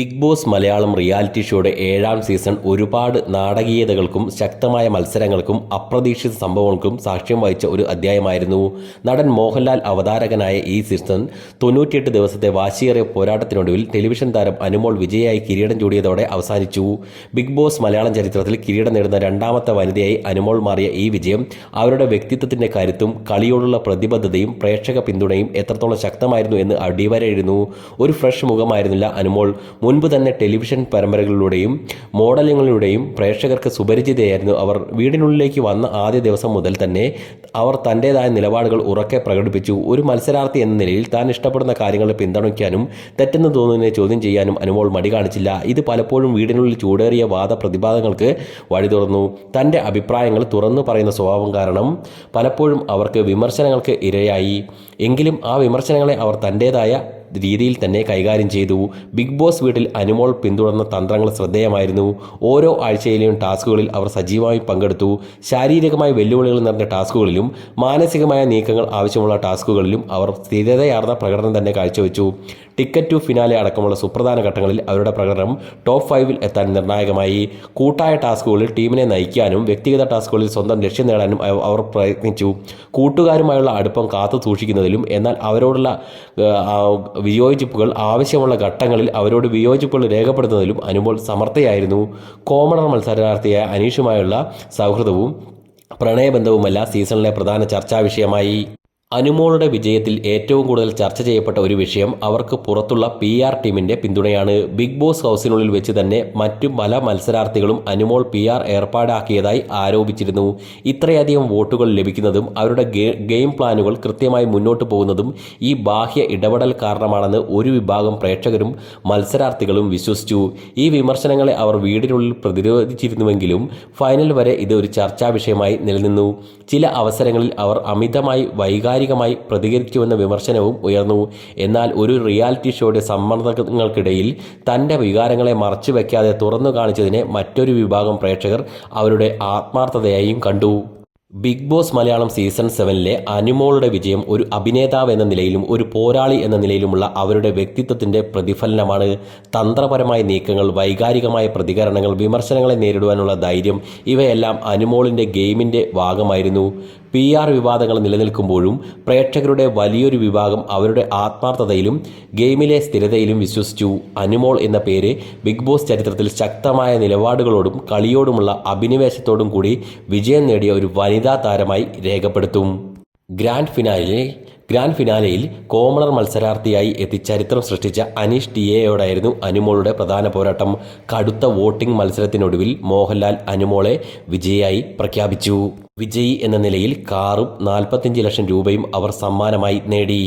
Big boss Malayalam reality ഷോയുടെ ഏഴാം season ഒരുപാട് നാടകീയതകൾക്കും ശക്തമായ മത്സരങ്ങൾക്കും അപ്രതീക്ഷിത സംഭവങ്ങൾക്കും സാക്ഷ്യം വഹിച്ച ഒരു അധ്യായമായിരുന്നു നടൻ മോഹൻലാൽ അവതാരകനായ ഈ സീസൺ. തൊണ്ണൂറ്റിയെട്ട് ദിവസത്തെ വാശിയേറിയ പോരാട്ടത്തിനൊടുവിൽ ടെലിവിഷൻ താരം അനുമോൾ വിജയായി കിരീടം ചൂടിയതോടെ അവസാനിച്ചു. ബിഗ് ബോസ് മലയാളം ചരിത്രത്തിൽ കിരീടം നേടുന്ന രണ്ടാമത്തെ വനിതയായി അനുമോൾ മാറിയ ഈ വിജയം അവരുടെ വ്യക്തിത്വത്തിന്റെ കരുത്തും കളിയോടുള്ള പ്രതിബദ്ധതയും പ്രേക്ഷക പിന്തുണയും എത്രത്തോളം ശക്തമായിരുന്നു എന്ന് അടിവരയിരുന്നു ഒരു ഫ്രഷ് മുഖമായിരുന്നില്ല അനുമോൾ. മുൻപ് തന്നെ ടെലിവിഷൻ പരമ്പരകളിലൂടെയും മോഡലുകളിലൂടെയും പ്രേക്ഷകർക്ക് സുപരിചിതയായിരുന്നു അവർ. വീടിനുള്ളിലേക്ക് വന്ന ആദ്യ ദിവസം മുതൽ തന്നെ അവർ തന്റേതായ നിലപാടുകൾ ഉറക്കെ പ്രകടിപ്പിച്ചു. ഒരു മത്സരാർത്ഥി എന്ന നിലയിൽ താൻ ഇഷ്ടപ്പെടുന്ന കാര്യങ്ങളെ പിന്തുണയ്ക്കാനും തെറ്റെന്ന് തോന്നുന്നതിനെ ചോദ്യം ചെയ്യാനും അനുമോൾ മടി കാണിച്ചില്ല. ഇത് പലപ്പോഴും വീടിനുള്ളിൽ ചൂടേറിയ വാദപ്രതിവാദങ്ങൾക്ക് വഴി തുറന്നു. തന്റെ അഭിപ്രായങ്ങൾ തുറന്നു പറയുന്ന സ്വഭാവം കാരണം പലപ്പോഴും അവർക്ക് വിമർശനങ്ങൾക്ക് ഇരയായി. എങ്കിലും ആ വിമർശനങ്ങളെ അവർ തന്റേതായ രീതിയിൽ തന്നെ കൈകാര്യം ചെയ്തു. ബിഗ് ബോസ് വീട്ടിൽ അനുമോൾ പിന്തുടർന്ന തന്ത്രങ്ങൾ ശ്രദ്ധേയമായിരുന്നു. ഓരോ ആഴ്ചയിലെയും ടാസ്കുകളിൽ അവർ സജീവമായി പങ്കെടുത്തു. ശാരീരികമായ വെല്ലുവിളികൾ നിറഞ്ഞ ടാസ്കുകളിലും മാനസികമായ നീക്കങ്ങൾ ആവശ്യമുള്ള ടാസ്കുകളിലും അവർ സ്ഥിരതയാർന്ന പ്രകടനം തന്നെ കാഴ്ചവെച്ചു. ടിക്കറ്റ് ടു ഫിനാലെ അടക്കമുള്ള സുപ്രധാന ഘട്ടങ്ങളിൽ അവരുടെ പ്രകടനം ടോപ്പ് ഫൈവിൽ എത്താൻ നിർണായകമായി. കൂട്ടായ ടാസ്കുകളിൽ ടീമിനെ നയിക്കാനും വ്യക്തിഗത ടാസ്കുകളിൽ സ്വന്തം ലക്ഷ്യം നേടാനും അവർ പ്രയത്നിച്ചു. കൂട്ടുകാരുമായുള്ള അടുപ്പം കാത്തു സൂക്ഷിക്കുന്നതിലും എന്നാൽ അവരോടുള്ള വിയോജിപ്പുകൾ ആവശ്യമുള്ള ഘട്ടങ്ങളിൽ അവരോട് വിയോജിപ്പുകൾ രേഖപ്പെടുത്തുന്നതിലും അനുമോൾ സമർത്ഥയായിരുന്നു. കോമണർ മത്സരാർത്ഥിയായ അനീഷുമായുള്ള സൗഹൃദവും പ്രണയബന്ധവുമല്ല സീസണിലെ പ്രധാന ചർച്ചാ വിഷയമായി. അനുമോളുടെ വിജയത്തിൽ ഏറ്റവും കൂടുതൽ ചർച്ച ചെയ്യപ്പെട്ട ഒരു വിഷയം അവർക്ക് പുറത്തുള്ള പി ആർ ടീമിന്റെ പിന്തുണയാണ്. ബിഗ് ബോസ് ഹൗസിനുള്ളിൽ വെച്ച് തന്നെ മറ്റു പല മത്സരാർത്ഥികളും അനുമോൾ പി ആർ ഏർപ്പാടാക്കിയതായി ആരോപിച്ചിരുന്നു. ഇത്രയധികം വോട്ടുകൾ ലഭിക്കുന്നതും അവരുടെ ഗെയിം പ്ലാനുകൾ കൃത്യമായി മുന്നോട്ട് പോകുന്നതും ഈ ബാഹ്യ ഇടപെടൽ കാരണമാണെന്ന് ഒരു വിഭാഗം പ്രേക്ഷകരും മത്സരാർത്ഥികളും വിശ്വസിച്ചു. ഈ വിമർശനങ്ങളെ അവർ വീടിനുള്ളിൽ പ്രതിരോധിച്ചിരുന്നുവെങ്കിലും ഫൈനൽ വരെ ഇത് ഒരു ചർച്ചാ വിഷയമായി നിലനിന്നു. ചില അവസരങ്ങളിൽ അവർ അമിതമായി വൈകാരികമായി പ്രതികരിക്കുമെന്ന വിമർശനവും ഉയർന്നു. എന്നാൽ ഒരു റിയാലിറ്റി ഷോയുടെ സമ്മർദ്ദങ്ങൾക്കിടയിൽ തന്റെ വികാരങ്ങളെ മറച്ചു വയ്ക്കാതെ തുറന്നു കാണിച്ചതിനെ മറ്റൊരു വിഭാഗം പ്രേക്ഷകർ അവരുടെ ആത്മാർത്ഥതയായും കണ്ടു. ബിഗ് ബോസ് മലയാളം സീസൺ സെവനിലെ അനുമോളുടെ വിജയം ഒരു അഭിനേതാവ് എന്ന നിലയിലും ഒരു പോരാളി എന്ന നിലയിലുമുള്ള അവരുടെ വ്യക്തിത്വത്തിന്റെ പ്രതിഫലനമാണ്. തന്ത്രപരമായ നീക്കങ്ങൾ വൈകാരികമായ പ്രതികരണങ്ങൾ വിമർശനങ്ങളെ നേരിടുവാനുള്ള ധൈര്യം ഇവയെല്ലാം അനുമോളിന്റെ ഗെയിമിന്റെ ഭാഗമായിരുന്നു. പി ആർ വിവാദങ്ങൾ നിലനിൽക്കുമ്പോഴും പ്രേക്ഷകരുടെ വലിയൊരു വിഭാഗം അവരുടെ ആത്മാർത്ഥതയിലും ഗെയിമിലെ സ്ഥിരതയിലും വിശ്വസിച്ചു. അനുമോൾ എന്ന പേര് ബിഗ് ബോസ് ചരിത്രത്തിൽ ശക്തമായ നിലപാടുകളോടും കളിയോടുമുള്ള അഭിനിവേശത്തോടും കൂടി വിജയം നേടിയ ഒരു വനിതാ താരമായി രേഖപ്പെടുത്തും. ഗ്രാൻഡ് ഫിനാലിലെ ഗ്രാൻഡ് ഫിനാലെയിൽ കോമണർ മത്സരാർത്ഥിയായി എത്തി ചരിത്രം സൃഷ്ടിച്ച അനീഷ് ടിയെയോടായിരുന്നു അനുമോളുടെ പ്രധാന പോരാട്ടം. കടുത്ത വോട്ടിംഗ് മത്സരത്തിനൊടുവിൽ മോഹൻലാൽ അനുമോളെ വിജയിയായി പ്രഖ്യാപിച്ചു. വിജയി എന്ന നിലയിൽ കാറും നാൽപ്പത്തിയഞ്ച് ലക്ഷം രൂപയും അവർ സമ്മാനമായി നേടി.